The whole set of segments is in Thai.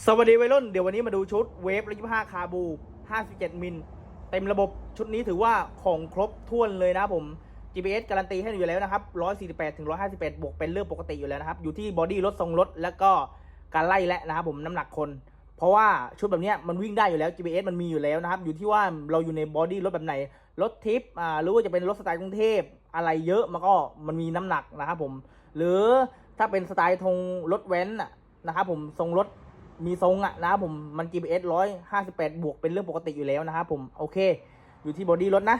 สวัสดีวัยรุ่น เดี๋ยววันนี้มาดูชุดเวฟร้อยยี่ห้าคาบู 57 มิล เต็มระบบชุดนี้ถือว่าของครบถ้วนเลยนะผม GPS การันตีให้อยู่แล้วนะครับ 148ถึง158บวกเป็นเรื่องปกติอยู่แล้วนะครับ อยู่ที่บอดี้รถทรงรถ แล้วก็การไล่และนะครับผมน้ำหนักคน เพราะว่าชุดแบบนี้มันวิ่งได้อยู่แล้ว GPS มันมีอยู่แล้วนะครับ อยู่ที่ว่าเราอยู่ในบอดี้รถแบบไหน รถทิปอ่าหรือว่าจะเป็นรถสไตล์กรุงเทพอะไรเยอะมันก็มันมีน้ำหนักนะครับผม หรือถ้าเป็นสไตล์ทงรถแว้นนะครับผมทรงรถ มีทรงอะนะครับผมมัน GPS ร้อยห้าสิบแปดบวกเป็นเรื่องปกติอยู่แล้วนะครับผมโอเค อยู่ที่บอดี้รถนะ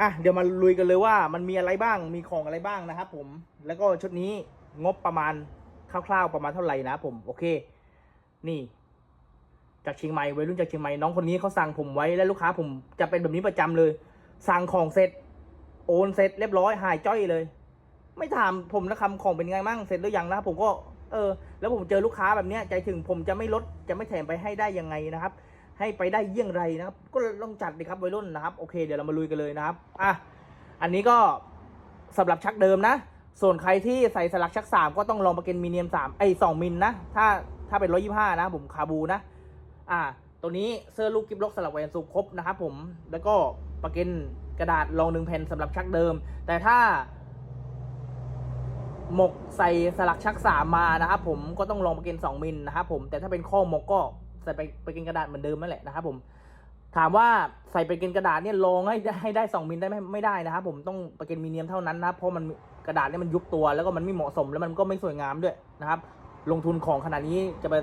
อะเดี๋ยวมาลุยกันเลยว่ามันมีอะไรบ้างมีของอะไรบ้างนะครับผมแล้วก็ชุดนี้งบประมาณคร่าวๆประมาณเท่าไหร่นะผมโอเค นี่ จากเชียงใหม่วัยรุ่นจากเชียงใหม่น้องคนนี้เขาสั่งผมไว้และลูกค้าผมจะเป็นแบบนี้ประจำเลย สั่งของเสร็จ โอนเสร็จเรียบร้อยหายจ้อยเลย ไม่ถามผมนะคำของเป็นไงมั่งเสร็จหรือยังนะผมก็ เออแล้วผมเจอลูกค้าแบบเนี้ยใจถึงผมจะไม่ลดจะไม่แถมไปให้ได้ยังไงนะครับ ให้ไปได้เยี่ยงไรนะครับ ก็ต้องจัดดีครับวัยรุ่นนะครับโอเคเดี๋ยวเรามาลุยกันเลยนะครับอะอันนี้ก็สำหรับชักเดิมนะ ส่วนใครที่ใส่สลักชักสามก็ต้องลองมาเกนมีเนียมสามไอ้สองมิลนะถ้าถ้าเป็นร้อยี่ห้านะผมคาบูนะ อ่า ตัวนี้เสื้อลูกกิฟล็อกสลักแวนสูครบนะครับผมแล้วก็ประเกนกระดาษรองหนึ่งแผ่นสำหรับชักเดิม แต่ถ้า หมกใส่สลักชักสามมานะครับผมก็ต้องลองไปกินสองมิลนะครับผมแต่ถ้าเป็นข้อหมกก็ใส่ไปไปกินกระดาษเหมือนเดิมนั่นแหละนะครับผมถามว่าใส่ไปกินกระดาษเนี่ยลองให้ได้ให้ได้สองมิลได้ไหมไม่ได้นะครับผมต้องไปกินมีเนียมเท่านั้นนะครับเพราะมันกระดาษเนี่ยมันยุบตัวแล้วก็มันไม่เหมาะสมแล้วมันก็ไม่สวยงามด้วยนะครับ ลงทุนของขนาดนี้จะไป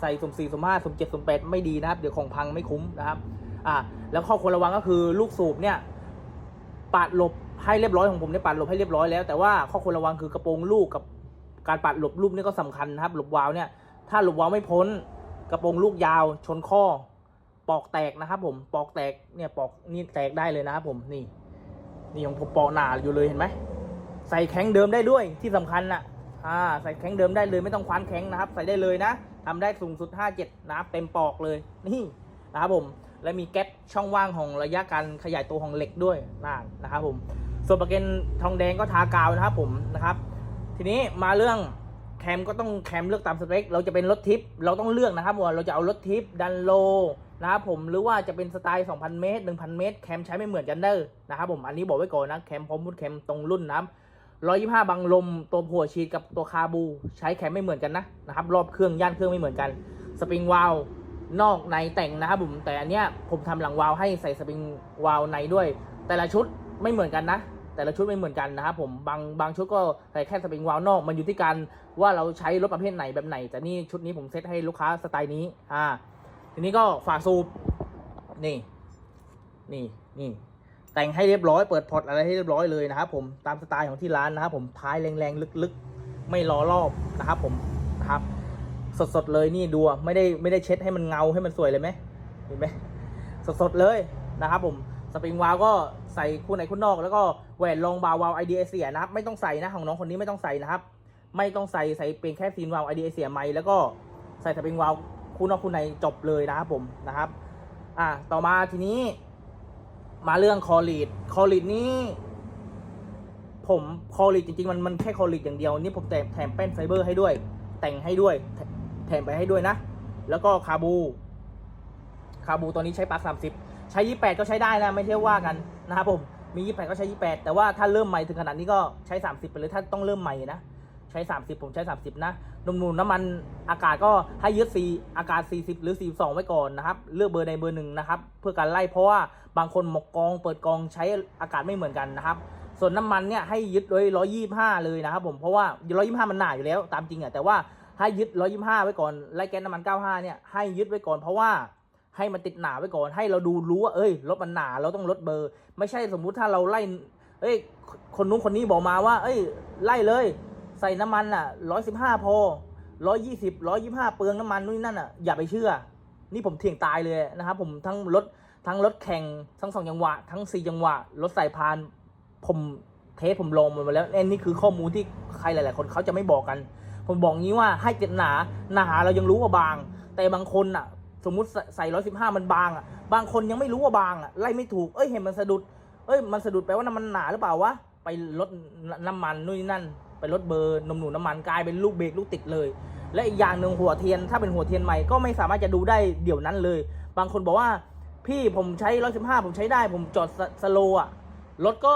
ใส่สมสี่สมห้าสมเจ็ดสมแปดไม่ดีนะครับ เดี๋ยวของพังไม่คุ้มนะครับ อ่า แล้วข้อควรระวังก็คือลูกสูบเนี่ยปาดหลบ ให้เรียบร้อยของผมเนี่ยปาดหลบให้เรียบร้อยแล้วแต่ว่าข้อควรระวังคือกระโปรงลูกกับการปาดหลบลูกนี่ก็สำคัญนะครับ หลบวาวเนี่ยถ้าหลบวาวไม่พ้น กระโปรงลูกยาวชนข้อ ปอกแตกนะครับ ผมปอกแตกเนี่ยปอกนี่แตกได้เลยนะครับผมนี่ นี่ของผมปอกหนาอยู่เลยเห็นไหมใส่แข็งเดิมได้ด้วยที่สำคัญน่ะอ่าใส่แข็งเดิมได้เลยไม่ต้องคว้านแข็งนะครับ ใส่ได้เลยนะทำได้สูงสุด 57 นะครับเต็มปอกเลยนี่นะครับผมและมีแก๊ปช่องว่างของระยะการขยายตัวของเหล็กด้วยนั่นนะครับผม ส่วนประเก็นทองแดงก็ทากาวนะครับผมนะครับ ทีนี้มาเรื่องแคมก็ต้องแคมเลือกตามสเปค เราจะเป็นรถทิป เราต้องเลือกนะครับว่าเราจะเอารถทิปดันโลนะครับผมหรือว่าจะเป็นสไตล์ 2,000 เมตร 1,000 เมตร แคมใช้ไม่เหมือนกันเด้อนะครับผมอันนี้บอกไว้ก่อนนะแคมพร้อมมุดแคมตรงรุ่นนะครับ125 บังลมตัวหัวฉีดกับตัวคาบูใช้แคมไม่เหมือนกันนะนะครับรอบเครื่องย่านเครื่องไม่เหมือนกัน สปริงวาลนอกในแต่งนะครับผมแต่อันเนี้ยผมทำหลังวาลให้ใส่สปริงวาลในด้วย แต่ละชุดไม่เหมือนกันนะ แต่ละชุดไม่เหมือนกันนะครับผมบางบางชุดก็ใส่แค่สปริงวาลนอก มันอยู่ที่การว่าเราใช้รถประเภทไหนแบบไหน แต่นี่ชุดนี้ผมเซตให้ลูกค้าสไตล์นี้อ่าทีนี้ก็ฝากสูบนี่นี่นี่แต่งให้เรียบร้อยเปิดพอร์ตอะไรให้เรียบร้อยเลยนะครับผมตามสไตล์ของที่ร้านนะครับผมท้ายแรงๆลึกๆ ไม่ล้อรอบนะครับผมนะครับ สดๆเลยนี่ดูไม่ได้ไม่ได้เช็ดให้มันเงาให้มันสวยเลยไหมเห็นไหมสดๆเลยนะครับผม สปริงวาลก็ใส่คู่ในคู่นอก แล้วก็แหวนรองบาวาลไอเดียเสียนะครับ ไม่ต้องใส่นะของน้องคนนี้ไม่ต้องใส่นะครับ ไม่ต้องใส่ใส่เป็นแค่ซีนวาลไอเดียเสียไม่แล้วก็ใส่สปริงวาลคู่นอกคู่ในจบเลยนะครับผมนะครับ อะต่อมาทีนี้ มาเรื่องคอลีดคอลีดนี้ผมคอลีดจริงๆมันมันแค่คอลีดอย่างเดียวนี่ผมแถมแถมแป้นไฟเบอร์ให้ด้วย แต่งให้ด้วยแถแถมไปให้ด้วยนะ แล้วก็คาบู คาบูตัวนี้ใช้ปลั๊กสามสิบ ใช้ยี่แปดก็ใช้ได้นะ ไม่ใช่ว่ากันนะครับผม มียี่แปดก็ใช้ยี่แปดแต่ว่าถ้าเริ่มใหม่ถึงขนาดนี้ก็ใช้สามสิบไปเลย ถ้าต้องเริ่มใหม่นะ ใช้ 30 ผมใช้ 30 นะนุ่มๆน้ำมันอากาศก็ให้ยึดสีอากาศ 40 หรือ 42 ไว้ก่อนนะครับ เลือกเบอร์ใดเบอร์หนึ่งนะครับ เพื่อการไล่ เพราะว่าบางคนหมกกอง เปิดกองใช้อากาศไม่เหมือนกันนะครับ ส่วนน้ำมันเนี่ยให้ยึดไว้125 เลยนะครับผม เพราะว่า 125 มันหนาอยู่แล้ว ตามจริงอะ แต่ว่าให้ยึด 125 ไว้ก่อน ไล่แก๊สน้ำมัน 95 เนี่ย ให้ยึดไว้ก่อน เพราะว่า ให้มันติดหนาไว้ก่อน ให้เราดูรู้ว่าเอ้ยรถมันหนาเราต้องลดเบอร์ ไม่ใช่สมมุติถ้าเราไล่เอ้ยคนนู้นคนนี้บอกมาว่า เอ้ย ไล่เลย ใส่น้ำมันอะร้อยสิบห้าพอร้อยยี่สิบร้อยยี่ห้าเปลืองน้ำมันนู่นนนั่นอะอย่าไปเชื่อ นี่ผมเถียงตายเลยนะครับผมทั้งรถทั้งรถแข่งทั้งสองจังหวะ ทั้งสี่จังหวะรถสายพานผมเทสผมลงมาแล้วเอ็นนี่คือข้อมูลที่ใครหลาย ๆ คนเขาจะไม่บอกกัน ผมบอกงี้ว่าให้เจ็ดหนาหนาเรายังรู้ว่าบาง แต่บางคนอะ สมมุติใส่ร้อยสิบห้ามันบางอะ บางคนยังไม่รู้ว่าบางอะไล่ไม่ถูก เอ้ยเห็นมันสะดุด เอ้ยมันสะดุดแปลว่าน้ำมันหนาหรือเปล่าวะ ไปลดน้ำมันนู่นนนั่น ไปลดเบอร์นมหนูน้ำมันกลายเป็นลูกเบรกลูกติดเลย และอีกอย่างหนึ่งหัวเทียนถ้าเป็นหัวเทียนใหม่ก็ไม่สามารถจะดูได้เดี๋ยวนั้นเลย บางคนบอกว่าพี่ผมใช้ร้อยสิบห้าผมใช้ได้ ผมจอดสสโลว์อะรถก็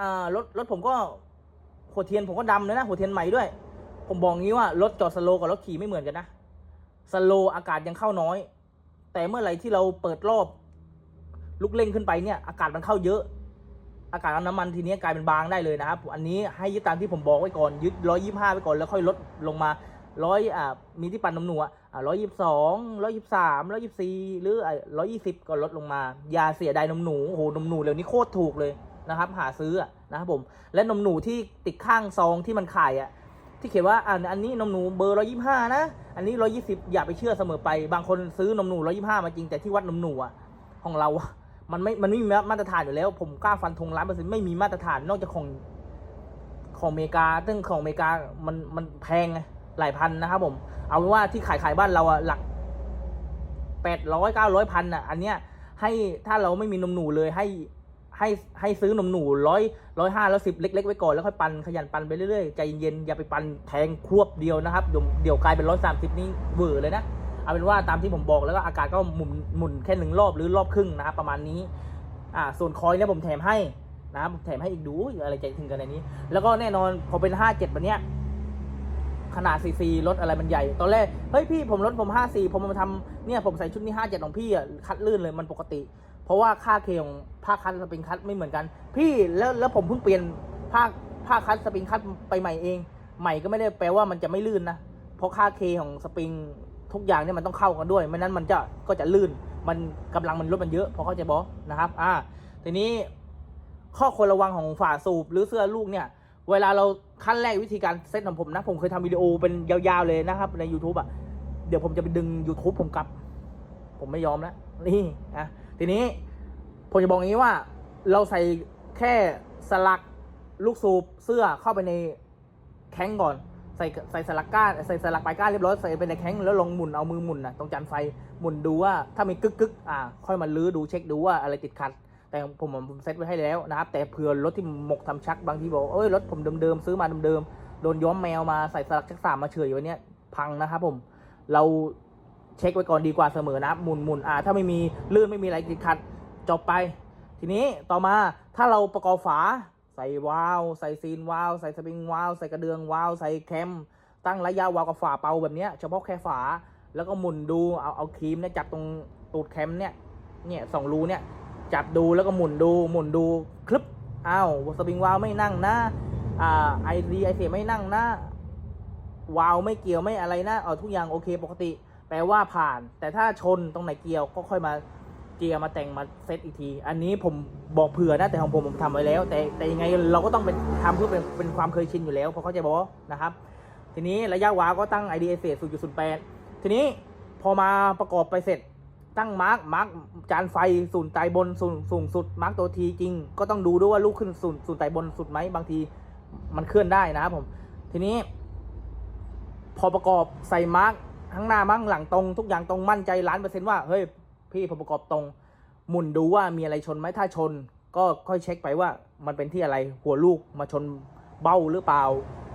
อ่ารถรถผมก็หัวเทียนผมก็ดำเลยนะหัวเทียนใหม่ด้วย ผมบอกงี้ว่ารถจอดสโลกับรถขี่ไม่เหมือนกันนะ สโลอากาศยังเข้าน้อย แต่เมื่อไหร่ที่เราเปิดรอบลูกเร่งขึ้นไปเนี่ย อากาศมันเข้าเยอะ อากาศน้ำมันทีนี้กลายเป็นบางได้เลยนะครับ อันนี้ให้ยึดตามที่ผมบอกไว้ก่อน ยึดร้อยยี่ห้าไว้ก่อนแล้วค่อยลดลงมาร้อยอ่ามีที่ปั่นน้ำหนูอะร้อยยี่สิบสองร้อยยี่สิบสามร้อยยี่สิบสี่หรือร้อยยี่สิบก็ลดลงมาอย่าเสียดายนมหนูโอ้โหนมหนูเดี๋ยวนี้โคตรถูกเลยนะครับ หาซื้อนะครับผม และนมหนูที่ติดข้างซองที่มันขายอะ ที่เขียนว่าอันอันนี้นมหนูเบอร์ร้อยี่ห้านะ อันนี้ร้อยี่สิบอย่าไปเชื่อเสมอไป บางคนซื้อนมหนูร้อยี่ห้ามาจริงแต่ที่วัดนมหนูอะของเราอะมันไม่ มันไม่มีมาตรฐานอยู่แล้ว ผมกล้าฟันธงร้านเปอร์เซ็นต์ไม่มีมาตรฐานนอกจากของของอเมริกา ซึ่งของอเมริกามันมันแพงไงหลายพันนะครับผม เอาเป็นว่าที่ขายขายบ้านเราอะหลักแปดร้อยเก้าร้อยพันอะอันเนี้ยให้ถ้าเราไม่มีนมหนูเลยให้ ให้ให้ซื้อนมหนูร้อยร้อยห้าแล้วสิบเล็กๆไว้ก่อนแล้วค่อยปันขยันปันไปเรื่อยๆใจเย็นๆอย่าไปปันแทงครวบเดียวนะครับ เดี๋ยวเดี๋ยวกลายเป็นร้อยสามสิบนี่เวอร์เลยนะเอาเป็นว่าตามที่ผมบอกแล้วก็อากาศก็หมุนหมุนแค่หนึ่งรอบหรือรอบครึ่งนะครับประมาณนี้อ่าส่วนคอยเนี่ยผมแถมให้นะผมแถมให้อีกดูอะไรใจถึงกันในนี้ แล้วก็แน่นอนพอเป็นห้าเจ็ดวันเนี้ยขนาดซีซีรถอะไรมันใหญ่ ตอนแรก เฮ้ยพี่ผมรถผมห้าสี่ผมมาทำเนี่ยผมใส่ชุดนี้ห้าเจ็ดของพี่อะคัดลื่นเลยมันปกติ เพราะว่าค่าเคของผ้าคัดสปริงคัดไม่เหมือนกัน พี่แล้วแล้วผมเพิ่งเปลี่ยนผ้าผ้าคัดสปริงคัดไปใหม่เอง ใหม่ก็ไม่ได้แปลว่ามันจะไม่ลื่นนะเพราะค่าเคของสปริงทุกอย่างเนี่ยมันต้องเข้ากันด้วยไม่นั้นมันจะก็จะลื่น มันกำลังมันลดมันเยอะเพราะเขาใจะบอกนะครับ อ่า ทีนี้ข้อควรระวังของฝาสูบหรือเสื้อลูกเนี่ยเวลาเราขั้นแรกวิธีการเซตของผมนะ ผมเคยทำวิดีโอเป็นยาวๆเลยนะครับ ใน YouTube อะ เดี๋ยวผมจะไปดึง YouTube ผมกลับ ผมไม่ยอมแล้วนี่นะ ทีนี้ผมจะบอกอย่างนี้ว่า เราใส่แค่สลักลูกสูบเสื้อเข้าไปในแข้งก่อน ใส่ใส่สลักก้านใส่สลักปลายก้านเรียบร้อยใส่ไปในแข้งแล้วลองหมุนเอามือหมุนนะตรงจานไฟหมุนดูว่าถ้ามีกึกกึกอ่า ค่อยมาลื้อดูเช็คดูว่าอะไรติดขัด แต่ผมผมเซ็ตไว้ให้แล้วนะครับ แต่เผื่อรถที่หมกทำชักบางทีบอกเอ้ยรถผมเดิมๆซื้อมาเดิมๆโดนย้อมแมวมาใส่สลักชักสามมาเฉยไว้เนี้พังนะครับผมเรา เช็คไว้ก่อนดีกว่าเสมอนะหมุนหมุนอ่าถ้าไม่มีลื่นไม่มีอะไรติดขัดจบไป ทีนี้ต่อมาถ้าเราประกอบฝาใส่วาล์วใส่ซีนวาล์วใส่สปริงวาล์วใส่กระเดืองวาล์วใส่แคมตั้งระยะวาล์วกับฝาเป่าแบบนี้เฉพาะแค่ฝาแล้วก็หมุนดูเอาเอาครีมเนี่ยจับตรงตูดแคมเนี่ยเนี่ยสองรูเนี่ยจับดูแล้วก็หมุนดูหมุนดูคลึบอ้าวสปริงวาล์วไม่นั่งนะอ่าไอดีไอเสียไม่นั่งนะวาล์วไม่เกี่ยวไม่อะไรนะเอาทุกอย่างโอเคปกติ แปลว่าผ่าน แต่ถ้าชนตรงไหนเกียวก็ค่อยมาเจียร์มาแต่งมาเซตอีกที อันนี้ผมบอกเผื่อนะแต่ของผมผมทำไว้แล้ว แต่แต่ยังไงเราก็ต้องเป็นทำเพื่อเป็นเป็นความเคยชินอยู่แล้วเพราะเขาใจะบอกนะครับ ทีนี้ระยะวาก็ตั้ง ID เศษ0.08 ทีนี้พอมาประกอบไปเสร็จตั้งมาร์กมาร์กจานไฟศูนย์ไตบนสูงสูงสุดมาร์กตัวทีจริง ก็ต้องดูด้วยว่าลูกขึ้นศูนย์ศูนย์ไตบนสุดไหมบางทีมันเคลื่อนได้นะครับผม ทีนี้ พอประกอบใส่มาร์ก ทั้งหน้ามั่งหลังตรงทุกอย่างตรงมั่นใจล้านเปอร์เซ็นต์ว่าเฮ้ยพี่ผมประกอบตรงหมุนดูว่ามีอะไรชนไหมถ้าชน ก็ค่อยเช็คไปว่ามันเป็นที่อะไรหัวลูกมาชนเบ้าหรือเปล่า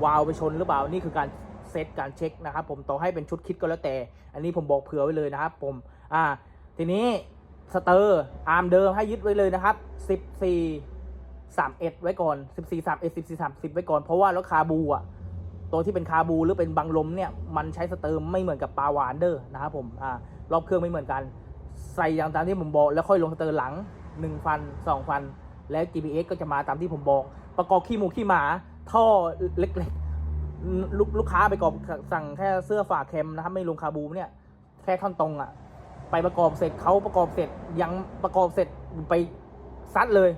วาล์วไปชนหรือเปล่านี่คือการเซตการเช็คนะครับ ผมต่อให้เป็นชุดคิดก็แล้วแต่ อันนี้ผมบอกเผื่อไว้เลยนะครับ ผมอ่าทีนี้สเตอร์อาร์มเดิมให้ยึดไว้เลยนะครับ 14 31 ไว้ก่อน 14 31 14 30 ไว้ก่อนเพราะว่ารถคาบูอะ ตัวที่เป็นคาบูหรือเป็นบังลมเนี่ยมันใช้สเตอร์ไม่เหมือนกับปลาหวานเด้อนะครับผมอ่ารอบเครื่องไม่เหมือนกัน ใส่อย่างตามที่ผมบอกแล้วค่อยลงสเตอร์หลัง1ฟัน2ฟัน แล้ว GPS ก็จะมาตามที่ผมบอก ประกอบขี้หมูขี้หมา ท่อเล็กๆลูกลูกค้าไปกรอบสั่งแค่เสื้อฝาแคมนะครับไม่ลงคาบูเนี่ยแค่ท่อนตรงอะไปประกอบเสร็จเขาประกอบเสร็จยังประกอบเสร็จไปซัดเลย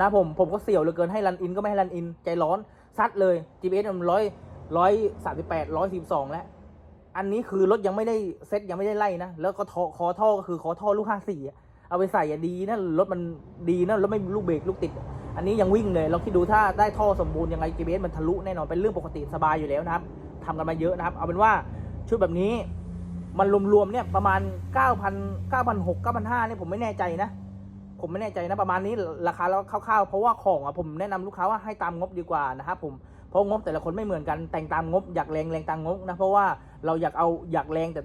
นะผมผมก็เสี่ยวเหลือเกินให้รันอินก็ไม่ให้รันอินใจร้อนซัดเลย GPS มันร้อย ร้อยสามสิบแปดร้อยสิบสองแล้ว อันนี้คือรถยังไม่ได้เซ็ตยังไม่ได้ไล่นะ แล้วก็ท่อคอท่อก็คือคอท่อลูกห้าสี่เอาไปใส่อะดีนะรถมันดีนะรถไม่มีลูกเบรกลูกติด อันนี้ยังวิ่งเลยเราคิดดูถ้าได้ท่อสมบูรณ์ยังไง GPS มันทะลุแน่นอนเป็นเรื่องปกติสบายอยู่แล้วนะครับทำกันมาเยอะนะครับ เอาเป็นว่าชุดแบบนี้มันรวมๆเนี่ยประมาณ 9,000 9,600 9,500เนี่ยผมไม่แน่ใจนะ ผมไม่แน่ใจนะประมาณนี้ราคาแล้วคร่าวๆ เพราะว่าของอะผมแนะนำลูกค้าว่าให้ตามงบดีกว่านะครับผม เพราะงบแต่ละคนไม่เหมือนกันแต่งตามงบอยากแรงแรงตามงบนะเพราะว่าเราอยากเอาอยากแรงแต่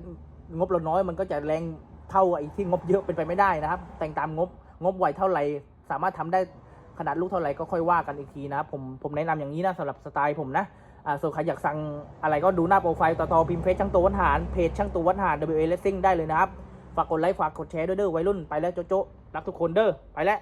งบเราน้อยมันก็จะแรงเท่าไอ้ที่งบเยอะเป็นไปไม่ได้นะครับ แต่งตามงบงบไหวเท่าไหร่สามารถทำได้ขนาดลูกเท่าไหร่ก็ค่อยว่ากันอีกทีนะครับผมผมแนะนำอย่างนี้นะสำหรับสไตล์ผมนะอ่าส่วนใครอยากสั่งอะไรก็ดูหน้าโปรไฟล์ต่อๆพิมพ์เฟซช่างตัววัดหารเพจช่างตัววัดหาร WA Racing ได้เลยนะครับฝากกดไลค์ฝากกดแชร์ด้วยเด้อวัยรุ่นไปแล้วโจโจ๊ะรักทุกคนเด้อไปแล้ว